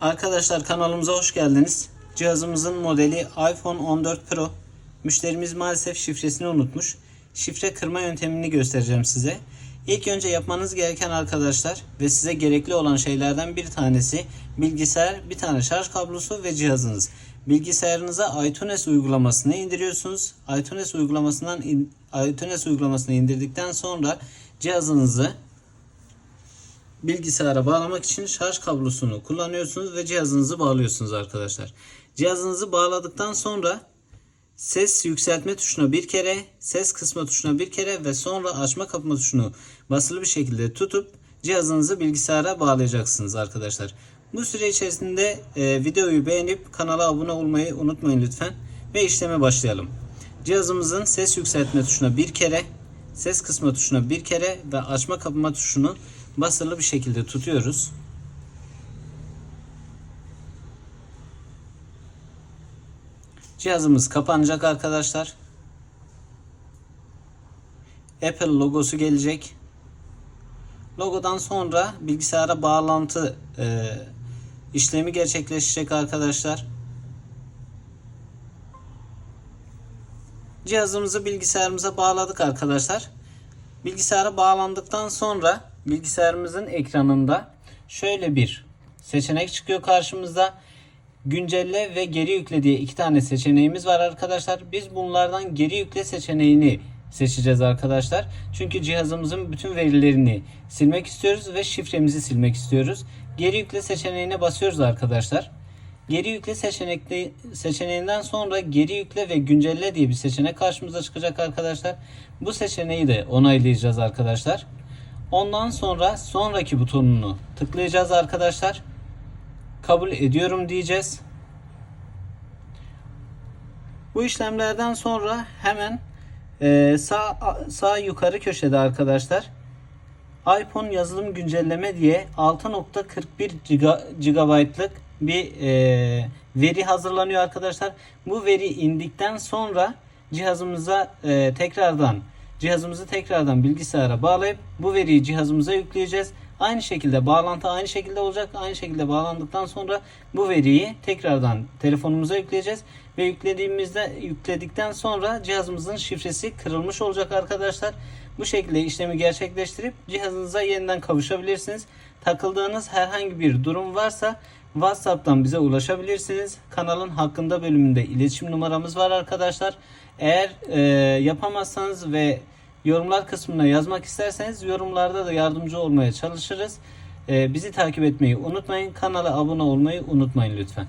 Arkadaşlar kanalımıza hoş geldiniz. Cihazımızın modeli iPhone 14 Pro. Müşterimiz maalesef şifresini unutmuş. Şifre kırma yöntemini göstereceğim size. İlk önce yapmanız gereken arkadaşlar ve size gerekli olan şeylerden bir tanesi bilgisayar, bir tane şarj kablosu ve cihazınız. Bilgisayarınıza iTunes uygulamasını indiriyorsunuz. iTunes uygulamasından iTunes uygulamasını indirdikten sonra cihazınızı bilgisayara bağlamak için şarj kablosunu kullanıyorsunuz ve cihazınızı bağlıyorsunuz arkadaşlar. Cihazınızı bağladıktan sonra ses yükseltme tuşuna bir kere, ses kısma tuşuna bir kere ve sonra açma kapama tuşunu basılı bir şekilde tutup cihazınızı bilgisayara bağlayacaksınız arkadaşlar. Bu süre içerisinde e, videoyu beğenip kanala abone olmayı unutmayın lütfen ve işleme başlayalım. Cihazımızın ses yükseltme tuşuna bir kere, ses kısma tuşuna bir kere ve açma kapama tuşunu basılı bir şekilde tutuyoruz. Cihazımız kapanacak arkadaşlar. Apple logosu gelecek. Logodan sonra bilgisayara bağlantı e, işlemi gerçekleşecek arkadaşlar. Cihazımızı bilgisayarımıza bağladık arkadaşlar. Bilgisayara bağlandıktan sonra bilgisayarımızın ekranında şöyle bir seçenek çıkıyor karşımızda. Güncelle ve geri yükle diye iki tane seçeneğimiz var arkadaşlar. Biz bunlardan geri yükle seçeneğini seçeceğiz arkadaşlar. Çünkü cihazımızın bütün verilerini silmek istiyoruz ve şifremizi silmek istiyoruz. Geri yükle seçeneğine basıyoruz arkadaşlar. Geri yükle seçenekli seçeneğinden sonra geri yükle ve güncelle diye bir seçenek karşımıza çıkacak arkadaşlar. Bu seçeneği de onaylayacağız arkadaşlar. Ondan sonra sonraki butonunu tıklayacağız arkadaşlar. Kabul ediyorum diyeceğiz. Bu işlemlerden sonra hemen e, sağ sağ yukarı köşede arkadaşlar iPhone yazılım güncelleme diye 6.41 GB'lık bir e, veri hazırlanıyor arkadaşlar. Bu veri indikten sonra cihazımıza e, tekrardan cihazımızı tekrardan bilgisayara bağlayıp bu veriyi cihazımıza yükleyeceğiz. Aynı şekilde bağlantı aynı şekilde olacak. Aynı şekilde bağlandıktan sonra bu veriyi tekrardan telefonumuza yükleyeceğiz ve yüklediğimizde yükledikten sonra cihazımızın şifresi kırılmış olacak arkadaşlar. Bu şekilde işlemi gerçekleştirip cihazınıza yeniden kavuşabilirsiniz. Takıldığınız herhangi bir durum varsa WhatsApp'tan bize ulaşabilirsiniz. Kanalın hakkında bölümünde iletişim numaramız var arkadaşlar. Eğer e, yapamazsanız ve yorumlar kısmına yazmak isterseniz yorumlarda da yardımcı olmaya çalışırız. E, bizi takip etmeyi unutmayın. Kanala abone olmayı unutmayın lütfen.